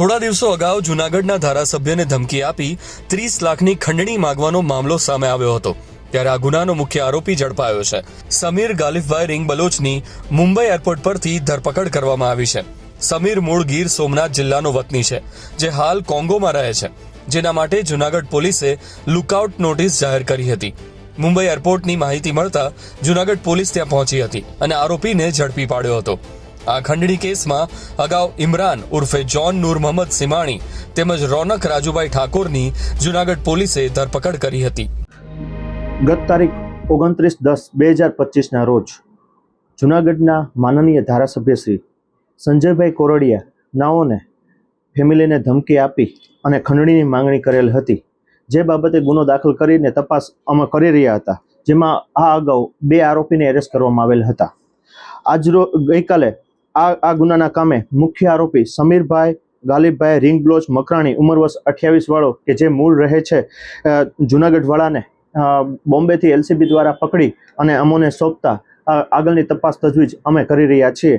થોડા દિવસો અગાઉ જૂનાગઢના ધારાસભ્યને ધમકી આપી ત્રીસ લાખની ખંડણી માંગવાનો મામલો સામે આવ્યો હતો. ત્યારે આ ગુનાનો મુખ્ય આરોપી ઝડપાયો છે. સમીર ગાલિફભાઈ રિંગ બલોચની મુંબઈ એરપોર્ટ પરથી ધરપકડ કરવામાં આવી છે. સમીર મૂળ ગીર સોમનાથ જિલ્લાનો વતની છે, જે હાલ કોંગોમાં રહે છે. જેના માટે જૂનાગઢ પોલીસે લુકઆઉટ નોટિસ જાહેર કરી હતી. મુંબઈ એરપોર્ટની માહિતી મળતા જૂનાગઢ પોલીસ ત્યાં પહોંચી હતી અને આરોપીને ઝડપી પાડ્યો હતો. આ ખંડણી કેસમાં અગાઉ ઇમરાન ઉર્ફે જોન નૂર મોહમ્મદ સિમાણી તેમજ રોનક રાજુભાઈ ઠાકોરની જૂનાગઢ પોલીસે ધરપકડ કરી હતી. ગત તારીખ ઓગણત્રીસ દસ બે હજાર પચીસના રોજ જૂનાગઢના માનનીય ધારાસભ્ય શ્રી સંજયભાઈ કોરડિયા નાઓને ફેમિલીને ધમકી આપી અને ખંડણીની માંગણી કરેલ હતી. જે બાબતે ગુનો દાખલ કરીને તપાસ અમે કરી રહ્યા હતા, જેમાં આ અગાઉ બે આરોપીને એરેસ્ટ કરવામાં આવેલ હતા. આજરો ગઈકાલે આ આ ગુનાના કામે મુખ્ય આરોપી સમીરભાઈ ગાલિબભાઈ રિંગ બ્લોચ મકરાણી ઉંમર વર્ષ અઠ્યાવીસ વાળો કે જે મૂળ રહે છે જુનાગઢવાળાને બોમ્બેથી એલસીબી દ્વારા પકડી અને અમોને સોંપતા આગળની તપાસ તજવીજ અમે કરી રહ્યા છીએ.